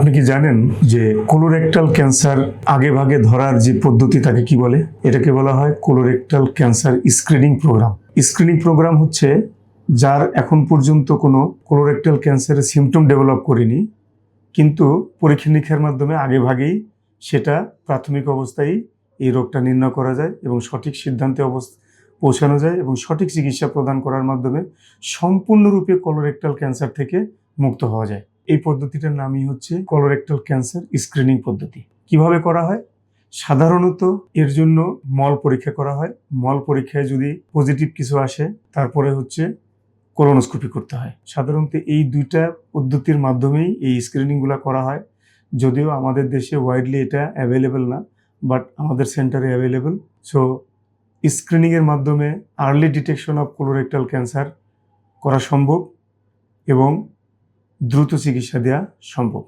আপনি কি জানেন যে কোলোরেক্টাল ক্যান্সার আগে ভাগে ধরার যে পদ্ধতি তাকে কি বলে? এটাকে বলা হয় colorectal cancer screening programme screening programme হচ্ছে যার এখন পর্যন্ত কোনো কোলোরেক্টাল ক্যান্সারের সিমটম ডেভেলপ করেনি, কিন্তু পরীক্ষা নিরীক্ষার মাধ্যমে আগে ভাগেই সেটা প্রাথমিক অবস্থায় এই রোগটা নির্ণয় করা যায় এবং সঠিক সিদ্ধান্তে অবস্থা পৌঁছানো যায় এবং সঠিক চিকিৎসা প্রদান করার মাধ্যমে সম্পূর্ণরূপে কোলোরেক্টাল ক্যান্সার থেকে মুক্ত হওয়া যায়। এই পদ্ধতিটার নামই হচ্ছে কলোরেক্টাল ক্যান্সার স্ক্রিনিং পদ্ধতি। কীভাবে করা হয়? সাধারণত এর জন্য মল পরীক্ষা করা হয়। মল পরীক্ষায় যদি পজিটিভ কিছু আসে, তারপরে হচ্ছে কোলোনোস্কোপি করতে হয়। সাধারণত এই দুইটা পদ্ধতির মাধ্যমেই এই স্ক্রিনিংগুলো করা হয়। যদিও আমাদের দেশে ওয়াইডলি এটা অ্যাভেলেবেল না বাট আমাদের সেন্টারে অ্যাভেলেবেল সো স্ক্রিনিংয়ের মাধ্যমে early detection of colorectal cancer করা সম্ভব এবং দ্রুত চিকিৎসা দেওয়া সম্ভব।